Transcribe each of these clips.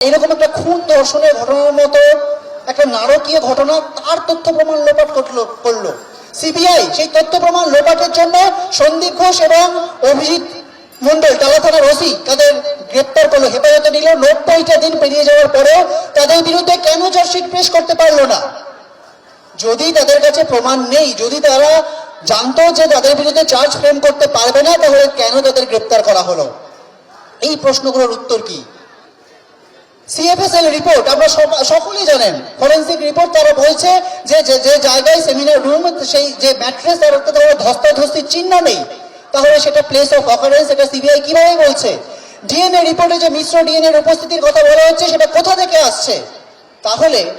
এরকম একটা খুন ধর্ষণের ঘটনার মতো একটা নারকীয় ঘটনা তার তথ্য প্রমাণ লোপাট করল করল? সিবিআই সেই তথ্য প্রমাণ লোপাটের জন্য সন্দীপ ঘোষ এবং অভিজিৎ মন্ডল টালা থানার ওসি, তাদের গ্রেপ্তার করল, হেফাজতে নিল। নব্বইটা দিন পেরিয়ে যাওয়ার পরেও তাদের বিরুদ্ধে কেন চার্জশিট পেশ করতে পারল না? যদি তাদের কাছে প্রমাণ নেই, যদি তারা জানতো যে তাদের বিরুদ্ধে চার্জ ফ্রেম করতে পারবে না, তাহলে কেন তাদের গ্রেপ্তার করা হলো? এই প্রশ্নগুলোর উত্তর কি? সিএফএসএল রিপোর্ট আমরা সকলেই জানেন। ফরেন্সিক রিপোর্ট তারা বলছে যে, যে- জায়গায় সেমিনার রুম সেই যে ম্যাট্রেস তার একটা ধস্তাধস্তির চিহ্ন নেই। তাহলে সেটা প্লেস অফ অকারেন্স এটা সিবিআই কীভাবে বলছে? ডিএনএ রিপোর্টে যে মিশ্র ডিএনএ উপস্থিতির কথা বলা হচ্ছে, সেটা কোথা থেকে আসছে? তাহলে,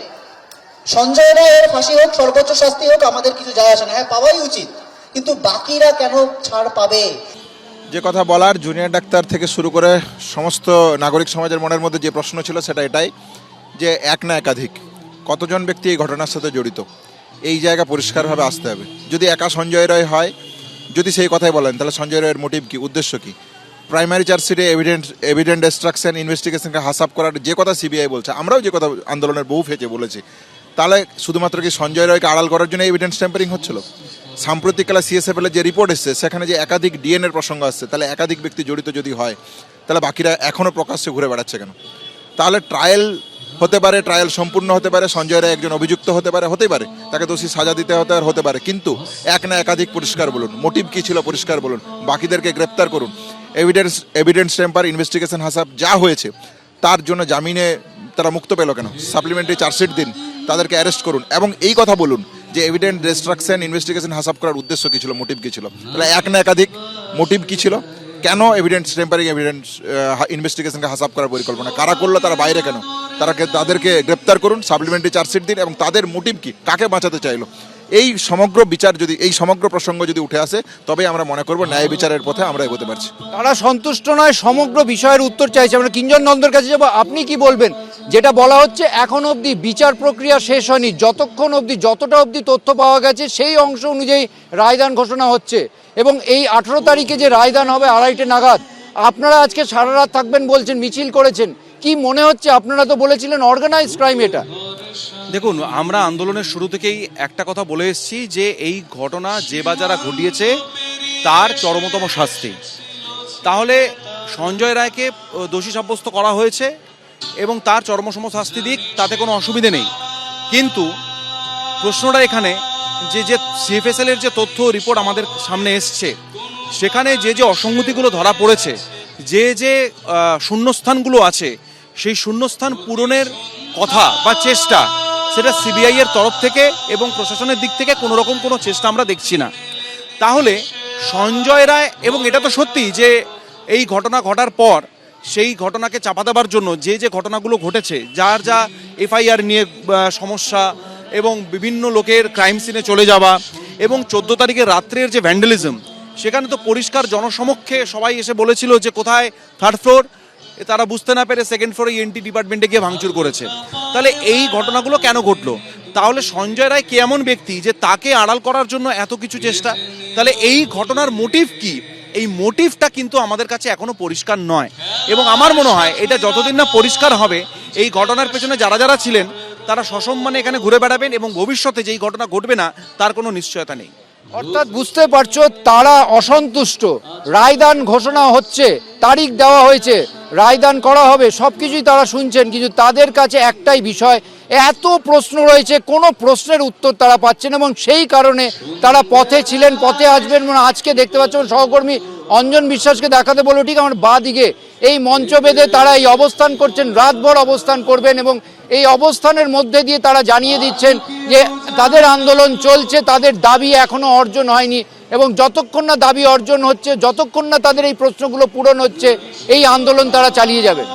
সঞ্জয় রায়ের ফাঁসি হোক, সর্বোচ্চ শাস্তি হোক, আমাদের কিছু যায় আসে না। হ্যাঁ পাওয়াই উচিত। কিন্তু বাকিরা কেন ছাড় পাবে? যে কথা বলার জুনিয়র ডাক্তার থেকে শুরু করে সমস্ত নাগরিক সমাজের মনের মধ্যে যে প্রশ্ন ছিল সেটা এটাই যে এক না একাধিক, কতজন ব্যক্তি এই ঘটনার সাথে জড়িত? এই জায়গা পরিষ্কারভাবে আসতে হবে। যদি একা সঞ্জয় রায় হয়, যদি সেই কথাই বলেন, তাহলে সঞ্জয় রায়ের মোটিভ কি, উদ্দেশ্য কি? প্রাইমারি চার্জশিটে এভিডেন্ট এভিডেন্ট ডিস্ট্রাকশন ইনভেস্টিগেশনকে হাসাপ করার যে কথা সিবিআই বলছে, আমরাও যে কথা আন্দোলনের বহু ফেজে বলেছি, তাহলে শুধুমাত্র কি সঞ্জয় রায়কে আড়াল করার জন্য এভিডেন্স ট্যাম্পারিং হচ্ছিল? সাম্প্রতিককালে সিএসএফএল যে রিপোর্ট এসছে, সেখানে যে একাধিক ডিএনএর প্রসঙ্গ আসছে, তাহলে একাধিক ব্যক্তি জড়িত যদি হয়, তাহলে বাকিরা এখনও প্রকাশ্যে ঘুরে বেড়াচ্ছে কেন? তাহলে ট্রায়াল হতে পারে ট্রায়াল সম্পূর্ণ হতে পারে, সঞ্জয় রায় একজন অভিযুক্ত হতে পারে, হতেই পারে। তাকে দোষী সাজা দিতে হতে আর হতে পারে। কিন্তু এক না একাধিক পরিষ্কার বলুন মোটিভ কী ছিল পরিষ্কার বলুন, বাকিদেরকে গ্রেপ্তার করুন এভিডেন্স এভিডেন্স টেম্পার ইনভেস্টিগেশন হাসাব যা হয়েছে, তার জন্য জামিনে তারা মুক্ত পেল কেন? সাপ্লিমেন্টারি চার্জশিট দিন, তাদেরকে অ্যারেস্ট করুন। এবং এই কথা বলুন যে এভিডেন্ট ডিস্ট্রাকশন ইনভেস্টিগেশন হাসাব করার উদ্দেশ্য কী ছিল মোটিভ কী ছিল? তাহলে এক না একাধিক মোটিভ কী ছিল? কেন এভিডেন্স টেম্পারিং এভিডেন্স ইনভেস্টিগেশনকে হাসাব করার পরিকল্পনা? কারা করল, তারা বাইরে কেন? তারা তাদেরকে গ্রেপ্তার করুন সাপ্লিমেন্টারি চার্জশিট দিন এবং তাদের মোটিভ কী? কাকে বাঁচাতে চাইলো? এই সমগ্র বিচার যদি, এই সমগ্র প্রসঙ্গ যদি উঠে আসে তবে আমরা মনে করব ন্যায় বিচারের পথে আমরা এগোতে পারছি। তারা সন্তুষ্ট নয়, সমগ্র বিষয়ের উত্তর চাইছে। আমরা কিঞ্জন নন্দর কাছে যাব? আপনি কি বলবেন? যেটা বলা হচ্ছে এখন অবধি বিচার প্রক্রিয়া শেষ হয়নি। যতক্ষণ অবধি যতটা অবধি তথ্য পাওয়া গেছে, সেই অংশ অনুযায়ী রায়দান ঘোষণা হচ্ছে। এবং এই আঠেরো তারিখে যে রায়দান হবে আড়াইটে নাগাদ, আপনারা আজকে সারা রাত থাকবেন বলছেন, মিছিল করেছেন। কি মনে হচ্ছে? আপনারা তো বলেছিলেন অর্গানাইজ ক্রাইম এটা। দেখুন, আমরা আন্দোলনের শুরু থেকেই একটা কথা বলে এসেছি যে এই ঘটনা যে বা যারা ঘটিয়েছে, তার চরমতম শাস্তি। তাহলে সঞ্জয় রায়কে দোষী সাব্যস্ত করা হয়েছে। এবং তার চরমসম শাস্তি দিক, তাতে কোনো অসুবিধে নেই। কিন্তু প্রশ্নটা এখানে যে যে সিএফএসএল এর যে তথ্য রিপোর্ট আমাদের সামনে এসছে, সেখানে যে যে অসঙ্গতিগুলো ধরা পড়েছে, যে যে শূন্যস্থানগুলো আছে, সেই শূন্যস্থান পূরণের কথা বা চেষ্টা, সেটা সিবিআই এর তরফ থেকে এবং প্রশাসনের দিক থেকে কোনো রকম কোনো চেষ্টা আমরা দেখছি না। তাহলে সঞ্জয় রায়, এবং এটা তো সত্যি যে, এই ঘটনা ঘটার পর সেই ঘটনাকে চাপা দেওয়ার জন্য যে যে ঘটনাগুলো ঘটেছে, যার যা এফআইআর নিয়ে সমস্যা এবং বিভিন্ন লোকের ক্রাইম সিনে চলে যাওয়া এবং চোদ্দ তারিখের রাত্রের যে ভ্যান্ডালিজম সেখানে তো পরিষ্কার জনসমক্ষে সবাই এসে বলেছিল যে কোথায় থার্ড ফ্লোর তারা বুঝতে না পেরে সেকেন্ড ফ্লোরে ইএনটি ডিপার্টমেন্টে গিয়ে ভাঙচুর করেছে। তাহলে এই ঘটনাগুলো কেন ঘটলো? তাহলে সঞ্জয় রায় কে এমন ব্যক্তি যে তাকে আড়াল করার জন্য এত কিছু চেষ্টা? তাহলে এই ঘটনার মোটিভ কি? এই মোটিভটা কিন্তু আমাদের কাছে এখনও পরিষ্কার নয়। এবং আমার মনে হয় এটা যতদিন না পরিষ্কার হবে, এই ঘটনার পেছনে যারা যারা ছিলেন, তারা সসম্মানে এখানে ঘুরে বেড়াবেন এবং ভবিষ্যতে যেই ঘটনা ঘটবে না, তার কোনো নিশ্চয়তা নেই। অর্থাৎ বুঝতে পারছ, তারা অসন্তুষ্ট। রায়দান ঘোষণা হচ্ছে, তারিখ দেওয়া হয়েছে। রায়দান করা হবে সব কিছুই তারা শুনছেন, কিন্তু তাদের কাছে একটাই বিষয়, এত প্রশ্ন রয়েছে, কোনো প্রশ্নের উত্তর তারা পাচ্ছেন এবং সেই কারণে তারা পথে ছিলেন, পথে আসবেন। মানে আজকে দেখতে পাচ্ছেন সহকর্মী অঞ্জন বিশ্বাসকে দেখাতে বলো ঠিক আমার বাঁ দিকে এই মঞ্চ বেঁধে তারা এই অবস্থান করছেন, রাতভর অবস্থান করবেন এবং এই অবস্থানের মধ্যে দিয়ে তারা জানিয়ে দিচ্ছেন যে তাদের আন্দোলন চলছে, তাদের দাবি এখনও অর্জন হয়নি এবং যতক্ষণ না দাবি অর্জন হচ্ছে, যতক্ষণ না তাদের এই প্রশ্নগুলো পূরণ হচ্ছে, এই আন্দোলন তারা চালিয়ে যাবেন